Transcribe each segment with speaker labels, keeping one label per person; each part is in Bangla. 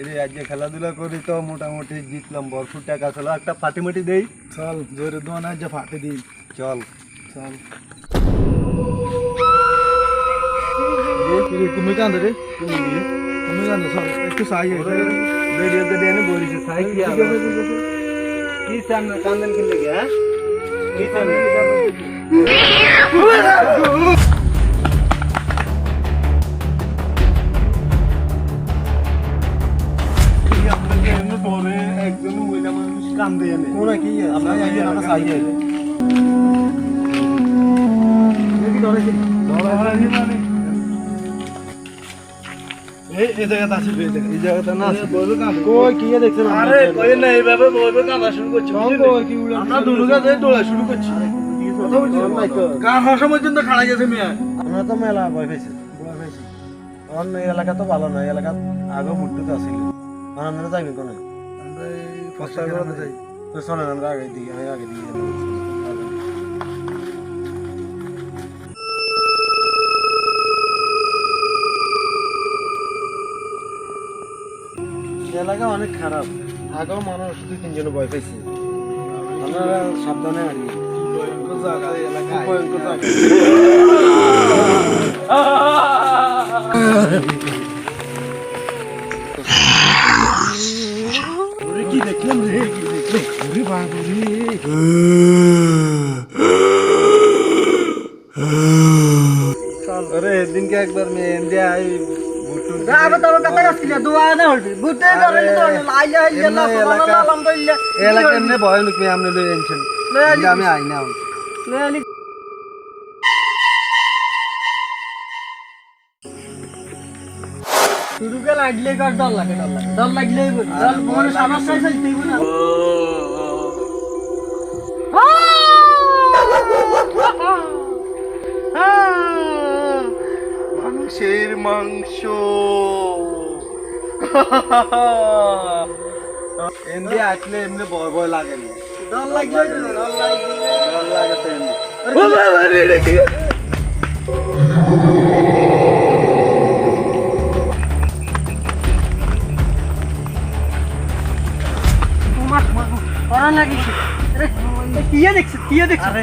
Speaker 1: এরে আজকে খেলাধুলা করি তো মোটামুটি জিতলাম ভরপুর টাকা চলো একটা ফাটিমাটি দেই।
Speaker 2: চল জোরে দোয়া না যে ফাটে দিই।
Speaker 1: চল।
Speaker 2: চল। তুমি কান্দে রে তুমি কান্দে চল একটু সাই
Speaker 1: রেডিও তো দেনে বলিছে সাই কি হবে কি সামনে কান্দন কি লাগে হ্যাঁ? কি সামনে মহিলা মানুষ কান্দে এনে
Speaker 2: কোনা কি আমরা আইয়ে না। সাই আইয়ে এই এই জায়গাটা আছে এই জায়গা
Speaker 1: এই জায়গাটা না আছে
Speaker 2: বলবে কাম কই কি দেখছেন?
Speaker 1: আরে কই না এইভাবে বলবে কান্দা শুরু করছে
Speaker 2: কই কি উড়ে
Speaker 1: আমরা দুনুকা যে দোলা শুরু করছি।
Speaker 2: কথা বলছি গা হাসা পর্যন্ত খাড়া গেছে মিয়া?
Speaker 1: আমরা তো মেলা ভয় পেয়েছি অন্য এলাকা তো ভালো নয় এলাকা আগে মুট্টু তো আসিল আমরা যাইবেন কোনে?
Speaker 2: আমরা
Speaker 1: আগে দিকে আমি আগে দিকে এলাকা অনেক খারাপ। আগেও মানুষ দুই তিনজন ভয় পেয়েছে আমরা সাবধানে আছি
Speaker 2: জায়গা এলাকা
Speaker 1: ভয়ঙ্কর জায়গা।
Speaker 2: ওরে বাবা রে
Speaker 1: আরে এদিনকে একবার মেয়ে ইন্ডিয়া আই বুটু
Speaker 3: আবে তবে কথা গাছকিলা দোয়া না হলবি বুতে ধরে তো আইলা আইলা না
Speaker 1: এমনি
Speaker 3: সুবহানাল্লাহ
Speaker 1: এলাকা-
Speaker 3: আলহামদুলিল্লাহ
Speaker 1: এলাকা এমনি ভয়ানক মেয়ে আপনি লই আনছেন আমি আই না
Speaker 3: শুরুকে লাগলে কার ডর লাগে ডর লাগে ডর লাগলে ডর মনে সমস্যা হইছে তুই না
Speaker 1: মানুষের মাংস এমনি আসলে এমনি ভয় ভয় লাগে না
Speaker 3: ডর লাগলে ডর লাগলে
Speaker 1: ডর লাগে
Speaker 3: করা লাগিছে আরে এ কি দেখছ কি দেখছ? আরে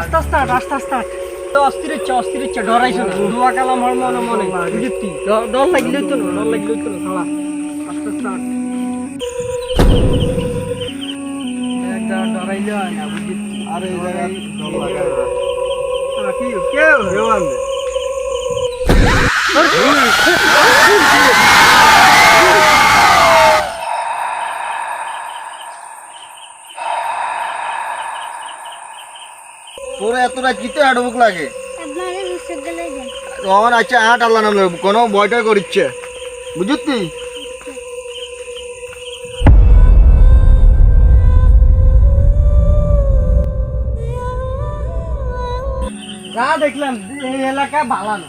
Speaker 3: আস্তে আস্তে আস্তে আস্তে অস্থির হচ্ছে অস্থির হচ্ছে ডরাইছ না। দোয়া কালাম হর মনে মনে বুঝতি ডর- লাগলে তো না ডর লাগলে তো না আস্তে আস্তে ডরাইলে না বুঝতি
Speaker 1: আরে ডর লাগে
Speaker 3: কি কেউ?
Speaker 1: কেউ এত রাত কিতে লাগে? আমার আচ্ছা আট আল্লাহ নাম। কোনো বয়টা করিচ্ছে। বুঝতি
Speaker 3: যা দেখলাম এই এলাকা ভালো না।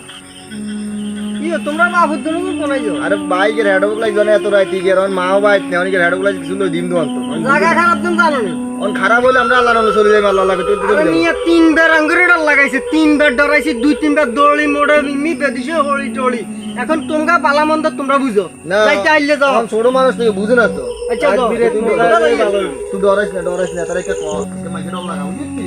Speaker 3: কি তোমরা জন্য কোনাইছো
Speaker 1: আরে বাইকের হেডবুক লাগবে না এত রাত। কি আর মাও বাইক নেই অনেকের হেডবুক লাগছে কিছু দিন তো অন্ত
Speaker 3: জায়গা খারাপ তুমি জানো না।
Speaker 1: অন খারাপ হলে আমরা আল্লাহ নামে চলে যাই আল্লাহ লাগে তুই
Speaker 3: আরে মিয়া তিনবার আঙ্গুরে ডর লাগাইছে তিনবার ডরাইছে দুই তিনবার দৌড়ি মোড়ে মি বেদিছে হলি টলি। এখন তোমরা পালা মন্দ তোমরা বুঝো।
Speaker 1: না
Speaker 3: যাইতে আইলে যাও।
Speaker 1: ছোট মানুষ থেকে বুঝে না তো।
Speaker 3: আচ্ছা, যাও।
Speaker 1: তুই ডরাইস না ডরাইস না তার একটা যে মাঝে ডর লাগা বুঝতি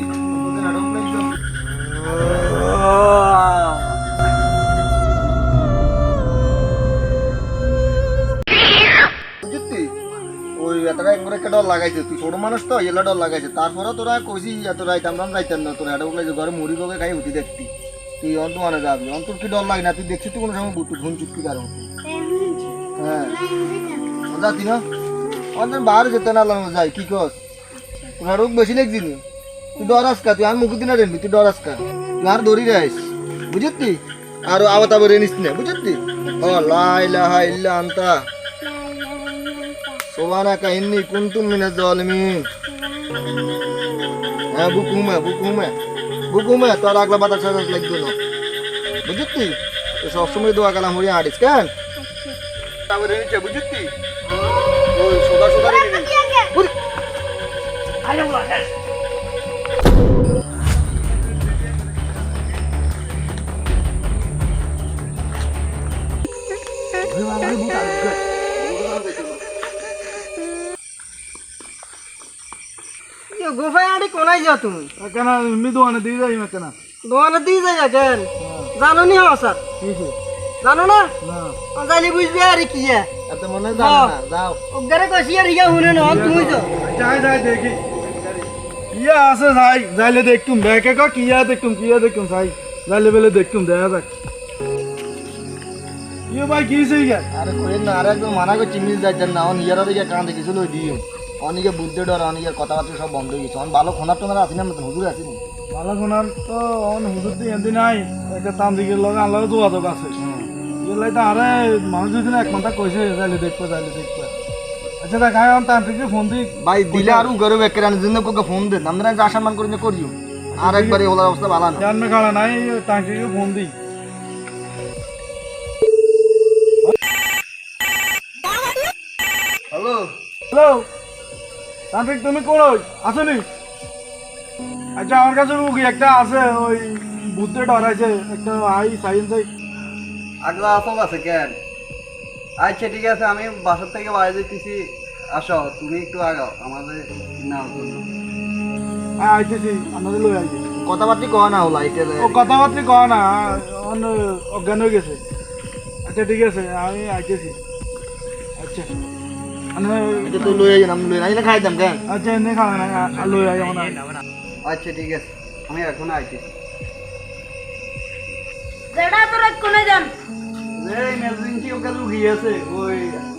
Speaker 1: একটা ডর লাগাইছে, তুই ছোট মানুষ তো, এলা ডর লাগাইছে। তারপরে তোরা কইছি এত রাইত আমরা যাইতাম না, তোর হেডবুক লাগছে ঘরে মুড়ি বগে খাই উঠি দেখতি। তুই অন্ত মানে যাবি, অন্তর কি ডর লাগে না? তুই দেখছিস তো কোনো সময় বুটু ধুন চুটকি কারণ হ্যাঁ। যাতি না অন্তর বাইরে যেতে না লাগল, যাই, কি কস? তোর হেডবুক বেশি লাগছি নি? তুই ডরাস কা, তুই আর মুখ দিনা রেনবি, তুই ডরাস কা। তুই আর দৌড়ি রাইস বুঝতি আর আবার আবার রেনিস না বুঝতি ও লা ইলাহা ইল্লা আনতা। সুবহানাকা ইন্নী কুনতু মিনাজ জালিমিন হ্যাঁ বুকুমে বুকুমে বুকুমে তোর আগলা বাতাস সাতাস লাগবে না বুঝতি তুই সবসময় দোয়া কালাম হরিয়া হাঁটিস কেন তারপরে নিচে বুঝতি ওই সোদা সোদা রেখে দিস। বুঝ-
Speaker 3: গোফাই আড়ি কোনাই যাও তুমি?
Speaker 2: কেন এমনি দোকানে দিয়ে যাই কেন?
Speaker 3: দোকানে দিয়ে যাই কেন জানো নি হসার জানো না? জানি বুঝবে আর কি
Speaker 1: এত মনে জানো না যাও।
Speaker 3: ওগারে কষি আর ইয়া শুনে না তুমি তো
Speaker 2: যাই যাই দেখি। কিয়া আছে যাই। যাইলে দেখতুম দেখে ক কিয়া দেখতুম কিয়া দেখতুম যাই। যাইলে বেলে দেখতুম দেখা যাক। ইয়ে ভাই কি ইয়া
Speaker 1: আরে কই না আরে একদম মানা করে চিনিস যাচ্ছেন না অন ইয়ার দিকে কান দেখেছিল ওই দিও অনেকে বুদ্ধি ডর অনেকের কথাবার্তা সব বন্ধ হয়ে গেছে। অন ভালো খোনার টোনার আসি না মতন হুজুর আসিনি।
Speaker 2: ভালো শোনার তো অন হুজুর দিয়ে এমনি নাই একটা তান্ত্রিকের লগে আনলে যোগাযোগ আছে। এলাই তো আরে মানুষ যদি এক ঘণ্টা কইছে যাইলে দেখব যাইলে দেখব আচ্ছা দেখ আমার তান্ত্রিককে ফোন দিই
Speaker 1: ভাই দিলে আরও গরু বেকের আনি জন্য কোকে ফোন দেন। আমরা যা সম্মান করে নিয়ে করিও। আর একবারে ওলার অবস্থা ভালো না।
Speaker 2: জানবে খাড়া নাই তান্ত্রিককে ফোন দিই তান্ত্রিক তুমি কই? আসনি? আচ্ছা আমার কাছে রুগী একটা আছে ওই বুদ্ধে ডরাইছে একটা আই সাইন্স
Speaker 4: আগলা আসল আছে কেন? আচ্ছা ঠিক আছে আমি বাসার থেকে বাইরে যেতেছি আসো তুমি একটু আগাও আমাদের না
Speaker 2: আইতেছি আমাদের লই আইছি
Speaker 1: কথাবার্তা কয় না হলা এটা
Speaker 2: ও কথাবার্তা কয় না অন্য অজ্ঞান হয়ে গেছে। আচ্ছা ঠিক আছে আমি আইতেছি। আচ্ছা।
Speaker 1: এটা তো লই আইন লই আইলে খাই দাম কেন?
Speaker 2: আচ্ছা এনে খাওয়া না লই আই আমার
Speaker 4: আচ্ছা ঠিক আছে। আমি এখন আইতেছি
Speaker 5: জেডা তোর কোনে যান
Speaker 4: এই এমার্জেন্সি ওকে রুগী আছে? ওই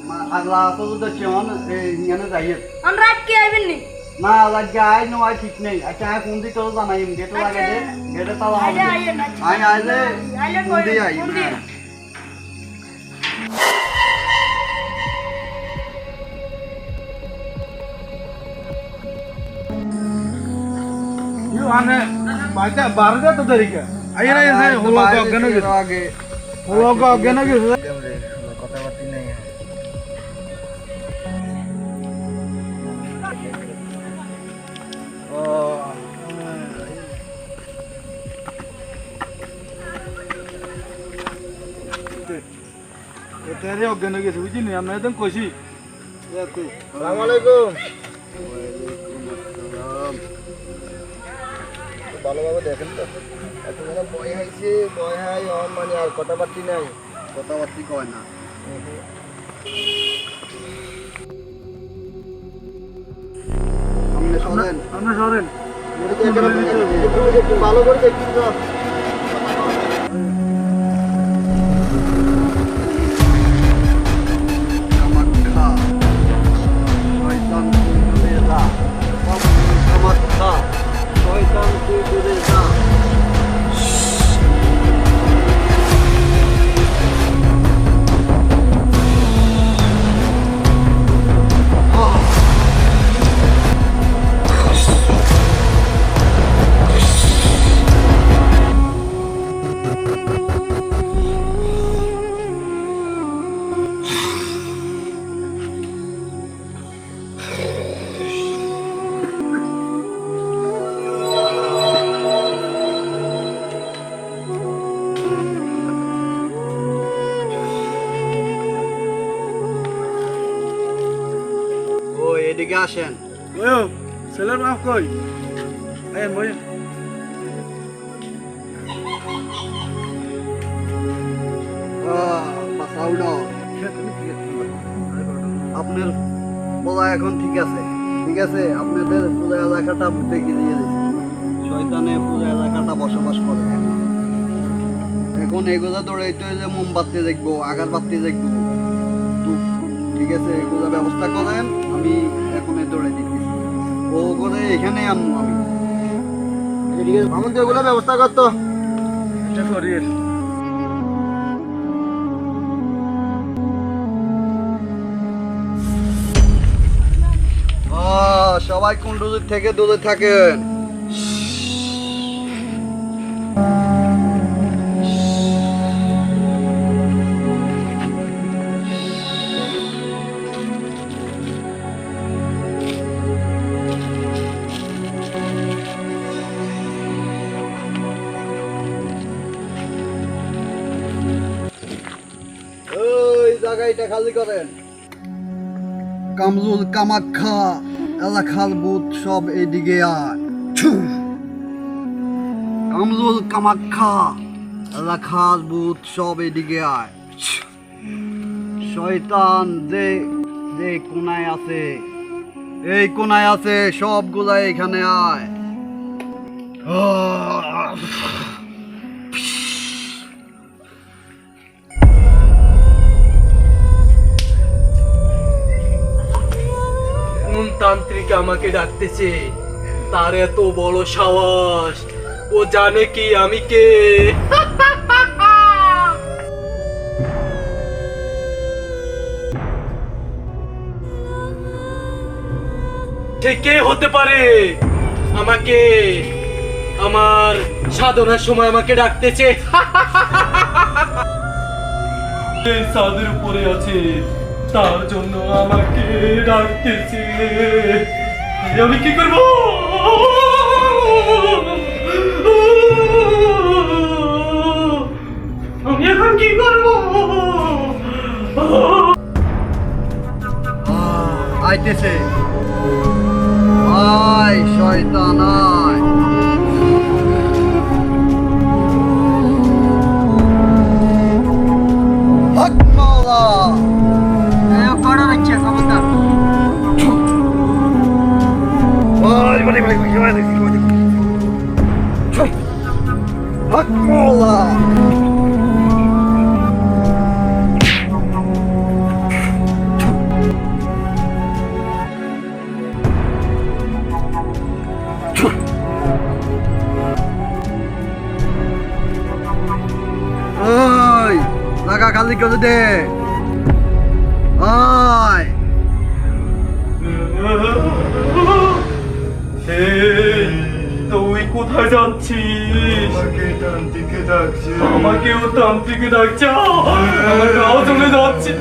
Speaker 4: মা- আগলা আসল তো চেমন এখানে যাইয়ে।
Speaker 5: অন কি আইবেন নি?
Speaker 4: না আজকে আই নো আই ঠিক নেই। আচ্ছা আমি ফোন দিয়ে তোর জানাই গেটে লাগে দে গেটে তালা আই আই
Speaker 5: ফোন দিয়ে।
Speaker 2: ইউ আনে বাইটা বারো তো দেরিকা আইরা এসে হলো অজ্ঞান হয়ে গেছে
Speaker 4: আগে
Speaker 2: হলো অজ্ঞান হয়ে গেছে
Speaker 1: কথাবার্তা নেই
Speaker 2: ও এটারে অজ্ঞান হয়ে গেছে বুঝলি আমি একদম কইছি
Speaker 1: আসসালামু আলাইকুম ভালোভাবে দেখেন তো। এত যেন বয় হাইছে বয় হাই অন মানে আর কথাবার্তি নাই।
Speaker 4: কথাবার্তি কয় না। সামনে সরেন
Speaker 2: আমরা সরেন
Speaker 1: একটু ভালো করে দেখি
Speaker 4: আসেন।
Speaker 2: ছেলের মাফ কই? এই মই
Speaker 4: আপনার পোলা এখন ঠিক আছে। ঠিক আছে আপনাদের পূজা এলাকাটা দেখে দিয়ে দিচ্ছি শয়তানে পূজা এলাকাটা বসবাস করে। এখন এগুলা দৌড়াইতে মোমবাতি দেখব আগার বাতি দেখব। ঠিক আছে এগুলো ব্যবস্থা করেন আমি এখন দৌড়ে দিচ্ছি ও করে এখানে আমি।
Speaker 1: মামুন তুই ব্যবস্থা করতো
Speaker 2: এটা শরীর
Speaker 4: আহ, সবাই কুণ্ডুলির থেকে দূরে থাকেন। করেন? কামরুল কামাখ্যা এলাকার বুথ সব এইদিকে আয়। কামরুল কামাখ্যা এলাকার বুথ সব এইদিকে আয়। শয়তান যে যে কোনায় আছে, এই কোনায় আছে সবগুলা এখানে আয়।
Speaker 6: তান্ত্রিক আমাকে ডাকতেছে। তার এত বড় সাহস। ও জানে কি আমি কে। কে হতে পারে? আমাকে, আমার সাধনার সময় আমাকে ডাকতেছে। সাদের উপরে আছে তার জন্য আমাকে ডাকতেছে। আমি কি করব? আমি এখন কি করব?
Speaker 4: আইতেছে। আয় শয়তান। ওই জায়গা খালি করে দে। আয়
Speaker 6: এই, তুই কোথায় যাচ্ছিস? আমাকেও তান্ত্রিকে ডাকছে। আমার গাও চলে যাচ্ছে।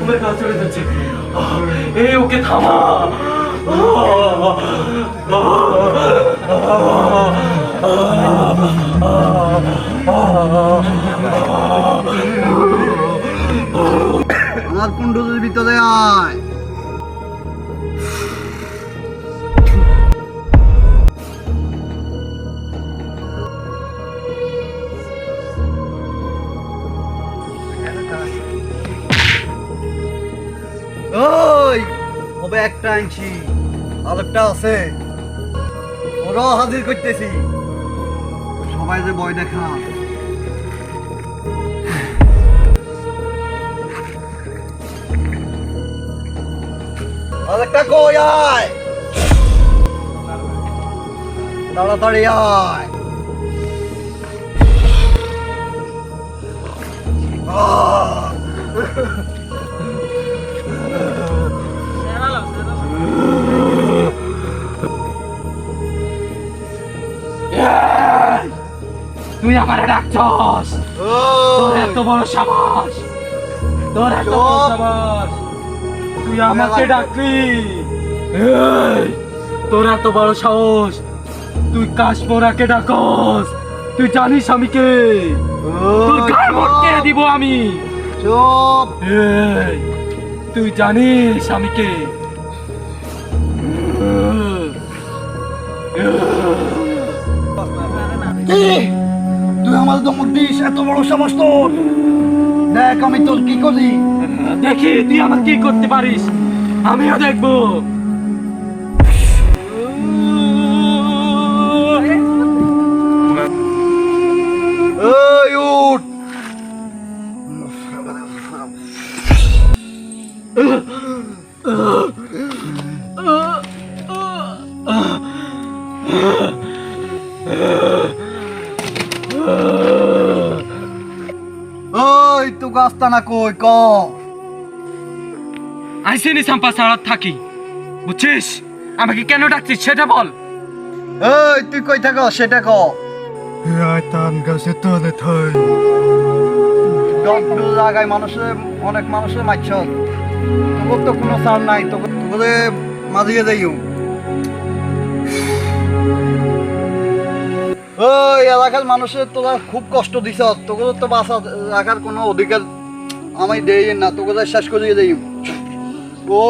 Speaker 6: আমার গা চলে যাচ্ছে। ওকে থামা।
Speaker 4: আনছি আরেকটা আছে। ওরাও হাজির করতেছি। সবাই যে বই দেখা আরেকটা কই আয়? তাড়াতাড়ি আয়!
Speaker 6: তুই আমার ডাকছস। তোর এত বড় সাবাস তোর এত বড় সাবাস তুই আমাকে ডাকলি। তোর এত বড় সাহস। তুই কাশমোরাকে ডাকস। তুই জানিস আমি কে? তোর দিব আমি।
Speaker 4: চুপ।
Speaker 6: তুই জানিস আমি কি?
Speaker 4: দিস এত বড় সমস্ত দেখ আমি তোর কি করি।
Speaker 6: দেখি, তুই আমার কি করতে পারিস? আমিও দেখব।
Speaker 4: ওই তুই গাছটা না কই ক?
Speaker 6: আইসিনি সাম্পা সারাত থাকি। বুঝছিস? আমাকে কেন ডাকছিস সেটা বল।
Speaker 4: এই তুই কই থাক সেটা ক।
Speaker 2: আয়তান গাছে তলে থই।
Speaker 4: ডক্টর জায়গায় মানুষের অনেক মানুষে মারছ তোর তো কোনো সার নাই তোকে তোকে মাঝিয়ে যাইও ওই এলাকার মানুষের তোরা খুব কষ্ট দিছ তোকে তো বাসা রাখার কোনো অধিকার আমি দেই না তো কোথায় শেষ করে দিয়ে দেই। ও